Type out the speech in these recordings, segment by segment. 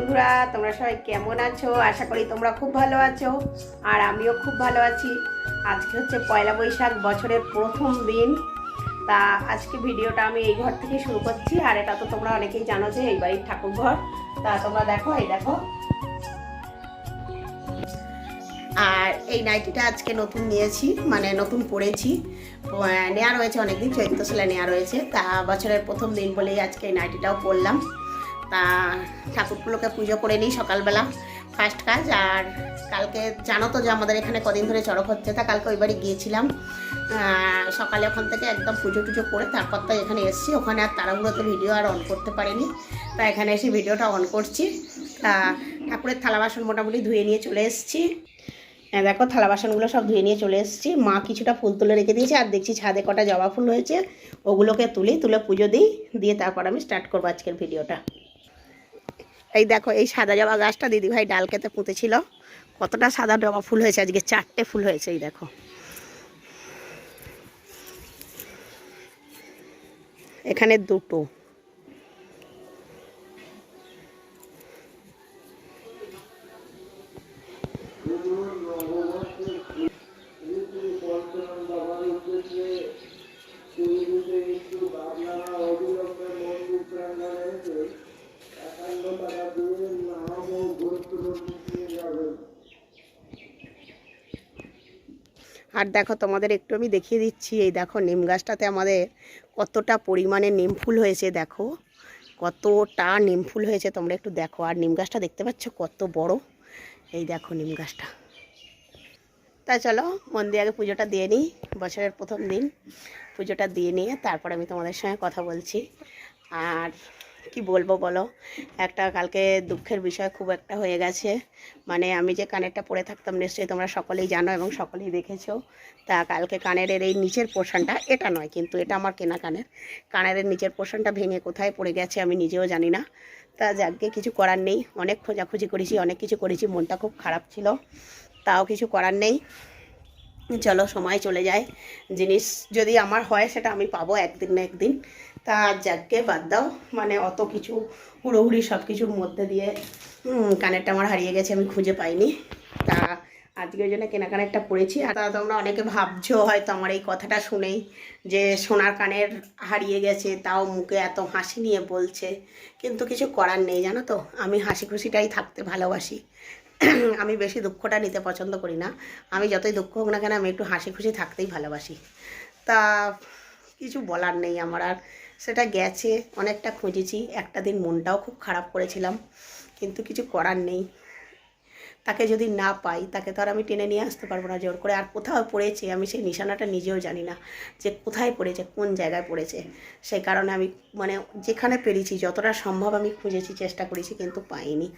তোমরা সবাই কেমন আছো? আশা করি তোমরা খুব ভালো আছো আর আমিও খুব ভালো আছি। আজকে হচ্ছে পয়লা বৈশাখ বছরের প্রথম দিন। তা আজকে ভিডিওটা আমি এই ঘর থেকে শুরু করছি আর এটা তো তোমরা অনেকেই জানো যে এই বাড়ির ঠাকুর ঘর। তা তোমরা দেখো এই দেখো। আর এই নাইটিটা আজকে নতুন নিয়েছি মানে নতুন আহ, নেওয়া রয়েছে অনেকদিন চৈত্র সেলে নেওয়া রয়েছে। তা বছরের প্রথম দিন বলেই আজকে এই নাইটিটাও পরলাম। তা ঠাকুরগুলোকে পুজো করে নিই সকালবেলা ফার্স্ট কাজ। আর কালকে জানো তো যে আমাদের এখানে কদিন ধরে চড়ক হচ্ছে, তা কালকে ওই বাড়ি গিয়েছিলাম। সকালে ওখান থেকে একদম পুজো টুজো করে তারপর তো এখানে এসেছি। ওখানে আর তাড়াহুড়োতে ভিডিও আর অন করতে পারিনি। তা এখানে এসে ভিডিওটা অন করছি। তা ঠাকুরের থালা বাসন মোটামুটি ধুয়ে নিয়ে চলে এসেছি। হ্যাঁ দেখো থালা বাসনগুলো সব ধুয়ে নিয়ে চলে এসেছি। মা কিছুটা ফুল তুলে রেখে দিয়েছে, আর দেখছি ছাদে কটা জবা ফুল হয়েছে। ওগুলোকে তুলি, তুলে পুজো দিই, দিয়ে তারপর আমি স্টার্ট করব আজকের ভিডিওটা এই দেখো, এই সাদা জবা গাছটা দিদিভাই ডাল কেটে পুঁতেছিল। কতটা সাদা জবা ফুল হয়েছে, আজকে চারটে ফুল হয়েছে, এই দেখো। এখানে দুটো। আর দেখো তোমাদের একটু আমি দেখিয়ে দিচ্ছি, এই দেখো নিম গাছটাতে আমাদের কতটা পরিমাণে নিম ফুল হয়েছে, দেখো। কতটা নিম ফুল হয়েছে, তোমরা একটু দেখো। আর নিম গাছটা দেখতে পাচ্ছ কত বড়? এই দেখো নিম গাছটা। তা চলো, মন দিয়ে আগে পুজোটা দিয়ে নিই, বছরের প্রথম দিন। পুজোটা দিয়ে নিয়ে তারপর আমি তোমাদের সঙ্গে কথা বলছি। আর কি বলব বলো? একটা কালকে দুঃখের বিষয় খুব একটা হয়ে গেছে। মানে আমি যে কানেরটা পরে থাকতাম, নিশ্চয়ই তোমরা সকলেই জানো এবং সকলেই দেখেছ। তা কালকে কানের এই নিচের পোর্শনটা, এটা নয় কিন্তু এটা আমার কেনা কানের। কানের নিচের পোর্শনটা ভেঙে কোথায় পড়ে গেছে আমি নিজেও জানি না। তা যাকে কিছু করার নেই। অনেক খোঁজাখুঁজি করেছি, অনেক কিছু করেছি, মনটা খুব খারাপ ছিল। তাও কিছু করার নেই। চলো, সময় চলে যায়। জিনিস যদি আমার হয়, সেটা আমি পাবো একদিন না একদিন। তা যাকে বাদ দাও। মানে অত কিছু হুড়োহুড়ি সব কিছুর মধ্যে দিয়ে কানেরটা আমার হারিয়ে গেছে, আমি খুঁজে পাইনি। তা আজকে ওই জন্য কেনা কানেরটা পড়েছি আর তা তোমরা অনেকে ভাবছ, হয়তো আমার এই কথাটা শুনেই যে সোনার কানের হারিয়ে গেছে, তাও মুখে এত হাসি নিয়ে বলছে। কিন্তু কিছু করার নেই, জানো তো? আমি হাসি খুশিটাই থাকতে ভালোবাসি। আমি বেশি দুঃখটা নিতে পছন্দ করি না। আমি যতই দুঃখ হোক না কেন, আমি একটু হাসি খুশি থাকতেই ভালোবাসি। তা কিছু বলার নেই আমার আর। সেটা গেছে, অনেকটা খুঁজেছি, একটা দিন মনটাও খুব খারাপ করেছিলাম, কিন্তু কিছু করার নেই। তাকে যদি না পাই, তাকে তো আর আমি টেনে নিয়ে আসতে পারব না, জোর করে। আর কোথাও পড়েছে, আমি সেই নিশানাটা নিজেও জানি না যে কোথায় পড়েছে, কোন জায়গায় পড়েছে। সেই কারণে আমি মানে যেখানে পেরেছি, যতটা সম্ভব আমি খুঁজেছি, চেষ্টা করেছি, কিন্তু পাইনি।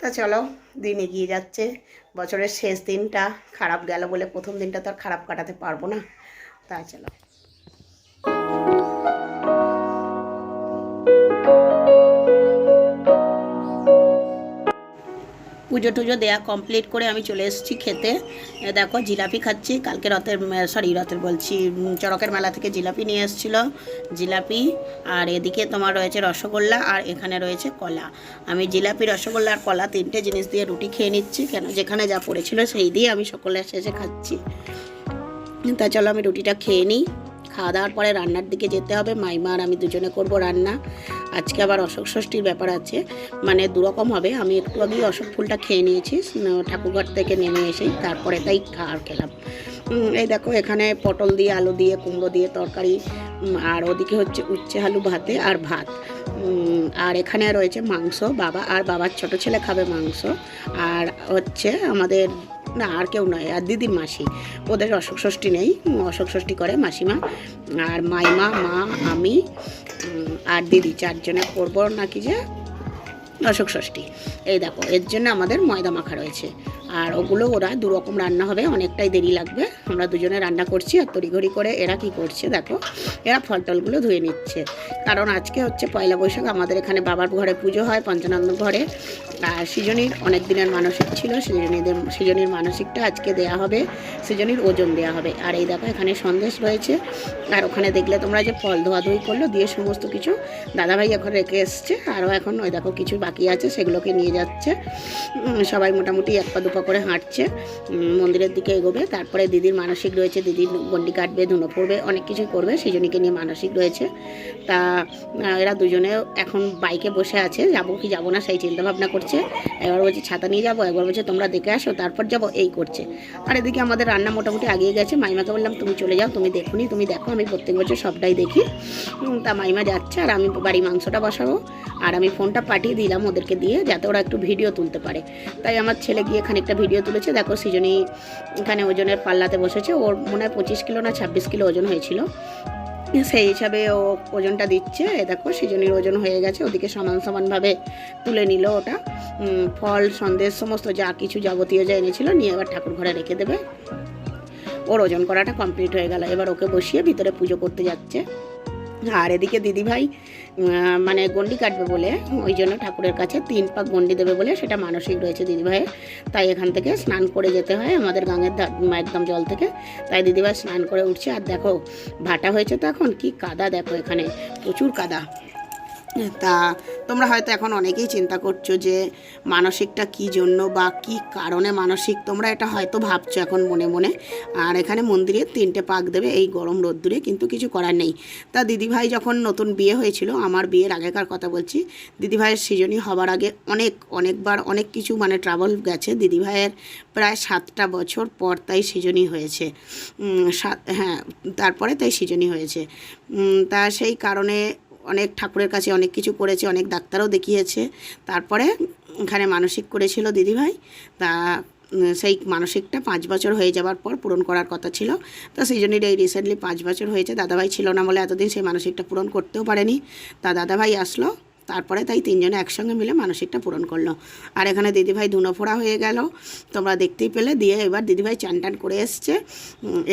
তা চলো, দিন এগিয়ে যাচ্ছে, বছরের শেষ দিনটা খারাপ গেল বলে প্রথম দিনটা তো আর খারাপ কাটাতে পারব না। তা চলো। পুজো টুজো দেয়া কমপ্লিট করে আমি চলে এসেছি খেতে। দেখো জিলাপি খাচ্ছি, কালকে রথের সরি রথের বলছি চড়কের মেলা থেকে জিলাপি নিয়ে এসেছিল। জিলাপি, আর এদিকে তোমার রয়েছে রসগোল্লা, আর এখানে রয়েছে কলা। আমি জিলাপি, রসগোল্লা আর কলা তিনটে জিনিস দিয়ে রুটি খেয়ে নিচ্ছি, কেন যেখানে যা পড়েছিল সেই দিয়ে আমি সকলের শেষে খাচ্ছি। তা চলো আমি রুটিটা খেয়ে নিই। খাওয়া দাওয়ার পরে রান্নার দিকে যেতে হবে। মাইমা আর আমি দুজনে করব রান্না। আজকে আবার অশোক ষষ্ঠীর ব্যাপার আছে। মানে দুরকম হবে। আমি একটু আগেই অশোক ফুলটা খেয়ে নিয়েছি। ঠাকুরঘর থেকে নেমে এসেই তারপরে তাই খাওয়ার খেলাম। এই দেখো এখানে পটল দিয়ে, আলু দিয়ে, কুমড়ো দিয়ে, তরকারি আর ওদিকে হচ্ছে উচ্ছে আলু ভাতে আর ভাত। আর এখানে রয়েছে মাংস, বাবা আর বাবার ছোট ছেলে খাবে মাংস। আর হচ্ছে আমাদের, না, আর কেউ নয়, আর দিদির মাসি। ওদের অশোক ষষ্ঠী নেই অশোক ষষ্ঠী করে মাসিমা। আর মাইমা, মা, আমি আর দিদি, চারজনে করব নাকি যে অশোক ষষ্ঠী। এই দেখো, এর জন্য আমাদের ময়দা মাখা রয়েছে। আর ওগুলো ওরা দুরকম রান্না হবে, অনেকটাই দেরি লাগবে। আমরা দুজনে রান্না করছি আর তড়িঘড়ি করে এরা কি করছে দেখো, এরা ফল টলগুলো ধুয়ে নিচ্ছে। কারণ আজকে হচ্ছে পয়লা বৈশাখ, আমাদের এখানে বাবার ঘরে পুজো হয়, পঞ্চানন্দ ঘরে। আর সৃজনীর অনেক দিনের মানসিক ছিল, সৃজনীদের, সৃজনীর মানসিকটা আজকে দেয়া হবে, সৃজনীর ওজন দেয়া হবে। আর এই দেখো এখানে সন্দেশ রয়েছে, আর ওখানে দেখলে তোমরা যে ফল ধোয়াধুয়ি করল, দিয়ে সমস্ত কিছু দাদাভাই এখন রেখে এসছে, আরও এখন ওই দেখো কিছু বাকি আছে, সেগুলোকে নিয়ে যাচ্ছে। সবাই মোটামুটি এক পা দুপা করে হাঁটছে মন্দিরের দিকে এগোবে, তারপরে দিদির মানসিক রয়েছে দিদির গন্ডি কাটবে, ধুনো পড়বে অনেক কিছুই করবে, সৃজনীকে নিয়ে মানসিক রয়েছে। তা এরা দুজনে এখন বাইকে বসে আছে, যাব কি যাব না সেই চিন্তা ভাবনা করছে একবার বলছে ছাতা নিয়ে যাব একবার বলছে তোমরা দেখে আসো, তারপর যাব, এই করছে। আর এদিকে আমাদের রান্না মোটামুটি আগিয়ে গেছে, মাইমাকে বললাম, তুমি চলে যাও, তুমি দেখুনি তুমি দেখো, আমি প্রত্যেক বছর সবটাই দেখি। তা মাইমা যাচ্ছে, আর আমি বাড়ি মাংসটা বসাবো, আর আমি ফোনটা পাঠিয়ে দিলাম ওদেরকে দিয়ে, যাতে ওরা একটু ভিডিও তুলতে পারে। তাই আমার ছেলে গিয়ে খানিকটা ভিডিও তুলেছে, দেখো সৃজনী এখানে ওজনের পাল্লাতে বসেছে, ওর মনে হয় পঁচিশ কিলো না ছাব্বিশ কিলো ওজন হয়েছিল। সেই হিসাবে ও ওজনটা দিচ্ছে, দেখো সেজনের ওজন হয়ে গেছে, ওদিকে সমান সমানভাবে তুলে নিল ওটা। ফল, সন্দেশ, সমস্ত যা কিছু যাবতীয় যা এনেছিল নিয়ে এবার ঠাকুর ঘরে রেখে দেবে। ওর ওজন করাটা কমপ্লিট হয়ে গেল। এবার ওকে বসিয়ে ভিতরে পুজো করতে যাচ্ছে। আর এদিকে দিদিভাই মানে গন্ডি কাটবে বলে, ওই জন্য ঠাকুরের কাছে তিন পাক গন্ডি দেবে বলে সেটা মানসিক রয়েছে দিদিভাইয়ের। তাই এখান থেকে স্নান করে যেতে হয় আমাদের গাঙের একদম জল থেকে। তাই দিদিভাই স্নান করে উঠছে। আর দেখো, ভাটা হয়েছে তো এখন, কি কাদা দেখো এখানে, প্রচুর কাদা। তা তোমরা হয়তো এখন অনেকেই চিন্তা করছ যে মানসিকটা কি জন্য বা কি কারণে মানসিক? তোমরা এটা হয়তো ভাবছ এখন মনে মনে। আর এখানে মন্দিরে তিনটে পাক দেবে এই গরম রোদ্দুরে, কিন্তু কিছু করার নেই। তা দিদিভাই যখন নতুন বিয়ে হয়েছিল, আমার বিয়ের আগেকার কথা বলছি, দিদিভাইয়ের সৃজনী হবার আগে অনেক, অনেকবার অনেক কিছু মানে ট্রাভেল গেছে। দিদিভাইয়ের প্রায় সাতটা বছর পর তাই সৃজনী হয়েছে। সাত হ্যাঁ তারপরে তাই সৃজনী হয়েছে। তা সেই কারণে অনেক ঠাকুরের কাছে অনেক কিছু করেছে, অনেক ডাক্তারও দেখিয়েছে। তারপরে এখানে মানসিক করেছিল দিদিভাই। তা সেই মানসিকটা পাঁচ বছর হয়ে যাওয়ার পর পূরণ করার কথা ছিল। তো সেই জন্যই এই রিসেন্টলি পাঁচ বছর হয়েছে। দাদাভাই ছিল না বলে এতদিন সেই মানসিকটা পূরণ করতেও পারেনি। তা দাদাভাই আসলো। তারপরে তাই তিনজনে একসঙ্গে মিলে মানসিকটা পূরণ করল। আর এখানে দিদিভাই ধুনো ফোড়া হয়ে গেল। তোমরা দেখতেই পেলে, দিয়ে এবার দিদিভাই চান টান করে এসছে।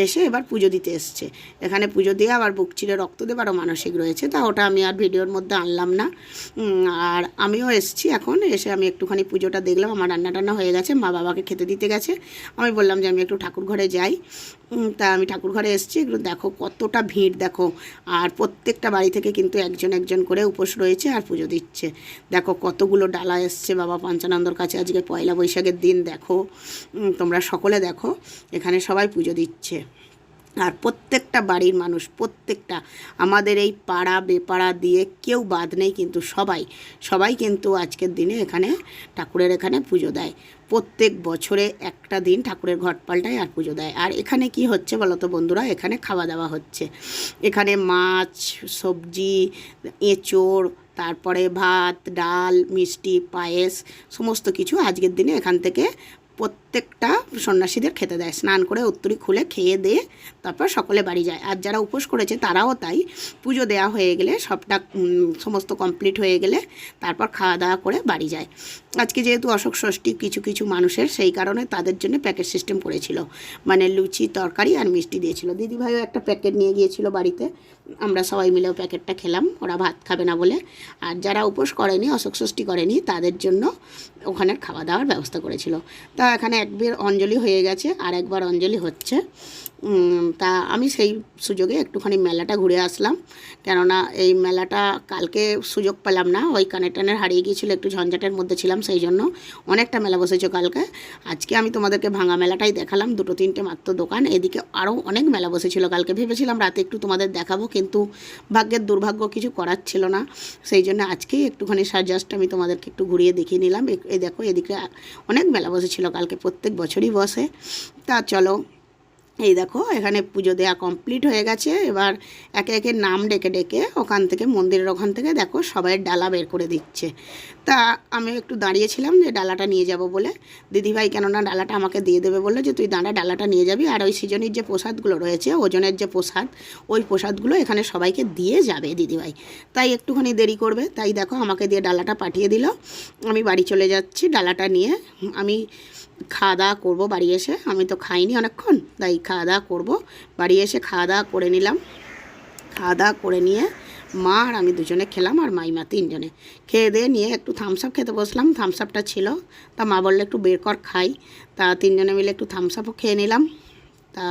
এসে এবার পুজো দিতে এসছে। এখানে পুজো দিয়ে আবার বুক চিরে রক্ত দেবারও মানসিক রয়েছে। তা ওটা আমি আর ভিডিওর মধ্যে আনলাম না। আর আমিও এসছি এখন। এসে আমি একটুখানি পুজোটা দেখলাম। আমার রান্না টান্না হয়ে গেছে। মা বাবাকে খেতে দিতে গেছে। আমি বললাম যে আমি একটু ঠাকুর ঘরে যাই। তা আমি ঠাকুর ঘরে এসেছি। একটু দেখো কতটা ভিড়, দেখো। আর প্রত্যেকটা বাড়ি থেকে কিন্তু একজন একজন করে উপোস রয়েছে। আর পুজো দিচ্ছে। দেখো কতগুলো ডালা এসছে বাবা পঞ্চানন্দর কাছে। আজকে পয়লা বৈশাখের দিন, দেখো। তোমরা সকলে দেখো, এখানে সবাই পুজো দিচ্ছে। আর প্রত্যেকটা বাড়ির মানুষ, প্রত্যেকটা, আমাদের এই পাড়া, বেপাড়া দিয়ে কেউ বাদ নেই কিন্তু সবাই। সবাই কিন্তু আজকের দিনে এখানে ঠাকুরের এখানে পুজো দেয়। প্রত্যেক বছরে একটা দিন ঠাকুরের ঘট পাল্টায় আর পুজো দেয়। আর এখানে কি হচ্ছে বলো তো বন্ধুরা? এখানে খাওয়া দাওয়া হচ্ছে। এখানে মাছ, সবজি, এঁচোড় তারপরে ভাত ডাল মিষ্টি পায়েস সমস্ত কিছু আজকের দিনে এখান থেকে প্রত্যেকটা সন্ন্যাসীদের খেতে দেয়। স্নান করে, উত্তরি খুলে খেয়ে দিয়ে তারপর সকলে বাড়ি যায়। আর যারা উপোস করেছে তারাও তাই। পুজো দেওয়া হয়ে গেলে সবটা সমস্ত কমপ্লিট হয়ে গেলে তারপর খাওয়া দাওয়া করে বাড়ি যায়। আজকে যেহেতু অশোক ষষ্ঠী, কিছু কিছু মানুষের সেই কারণে তাদের জন্য প্যাকেট সিস্টেম করেছিল। মানে লুচি, তরকারি আর মিষ্টি দিয়েছিল। দিদিভাইও একটা প্যাকেট নিয়ে গিয়েছিল বাড়িতে। আমরা সবাই মিলেও প্যাকেটটা খেলাম। ওরা ভাত খাবে না বলে। আর যারা উপোস করেনি, অশোক ষষ্ঠী করেনি, তাদের জন্য ওখানের খাওয়া দাওয়ার ব্যবস্থা করেছিল। তা এখানে একবার অঞ্জলি হয়ে গেছে আর একবার অঞ্জলি হচ্ছে। তা আমি সেই সুযোগে একটুখানি মেলাটা ঘুরে আসলাম। কেননা এই মেলাটা কালকে সুযোগ পেলাম না, ওই কানেক্টানের হারিয়ে গিয়েছিল, একটু ঝঞ্ঝাটের মধ্যে ছিলাম সেই জন্য। অনেকটা মেলা বসেছে কালকে। আজকে আমি তোমাদেরকে ভাঙা মেলাটাই দেখালাম, দুটো তিনটে মাত্র দোকান। এদিকে আরও অনেক মেলা বসেছিল কালকে। ভেবেছিলাম রাতে একটু তোমাদের দেখাবো, কিন্তু ভাগ্যের দুর্ভাগ্য কিছু করার ছিল না। সেই জন্য আজকেই একটুখানি সাজাস্ট আমি তোমাদেরকে একটু ঘুরিয়ে দেখিয়ে নিলাম। এই দেখো, এদিকে অনেক মেলা বসেছিল কালকে, প্রত্যেক বছরই বসে। তা চলো এই দেখো, এখানে পুজো দেওয়া কমপ্লিট হয়ে গেছে। এবার একে একে নাম ডেকে ডেকে ওখান থেকে, মন্দিরের ওখান থেকে দেখো সবাই ডালা বের করে দিচ্ছে। তা আমি একটু দাঁড়িয়েছিলাম যে ডালাটা নিয়ে যাব বলে। দিদিভাই কেননা ডালাটা আমাকে দিয়ে দেবে বলল যে, তুই দাঁড়া, ডালাটা নিয়ে যাবি। আর ওই সিজনের যে প্রসাদগুলো রয়েছে, ওজনের যে প্রসাদ, ওই প্রসাদগুলো এখানে সবাইকে দিয়ে যাবে দিদিভাই। তাই একটুখানি দেরি করবে। তাই দেখো আমাকে দিয়ে ডালাটা পাঠিয়ে দিল। আমি বাড়ি চলে যাচ্ছি ডালাটা নিয়ে। আমি খাওয়া দাওয়া করব বাড়ি এসে। আমি তো খাইনি অনেকক্ষণ, তাই খাওয়া দাওয়া করব। বাড়ি এসে খাওয়া দাওয়া করে নিলাম। খাওয়া দাওয়া করে নিয়ে মা আর আমি দুজনে খেলাম আর মাইমা তিনজনে। খেয়ে দিয়ে নিয়ে একটু থামস আপ খেতে বসলাম। থামস আপটা ছিল। তা মা বললে, একটু বের কর, খাই। তা তিনজনে মিলে একটু থামস আপও খেয়ে নিলাম। তা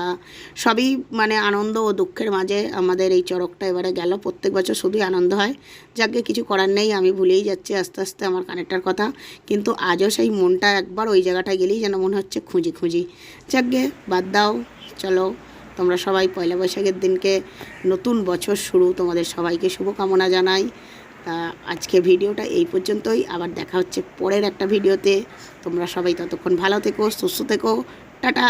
সবই মানে আনন্দ ও দুঃখের মাঝে আমাদের এই চড়কটা এবারে গেল। প্রত্যেক বছর শুধুই আনন্দ হয়। যাকে কিছু করার নেই, আমি ভুলেই যাচ্ছি আস্তে আস্তে আমার কানেক্টার কথা। কিন্তু আজও সেই মনটা একবার ওই জায়গাটায় গেলেই যেন মনে হচ্ছে খুঁজি খুঁজি। যাকে বাদ দাও, চলো। তোমরা সবাই পয়লা বৈশাখের দিনকে নতুন বছর শুরু। তোমাদের সবাইকে শুভকামনা জানাই। তা আজকে ভিডিওটা এই পর্যন্তই। আবার দেখা হচ্ছে পরের একটা ভিডিওতে। তোমরা সবাই ততক্ষণ ভালো থেকো, সুস্থ থেকো। টাটা!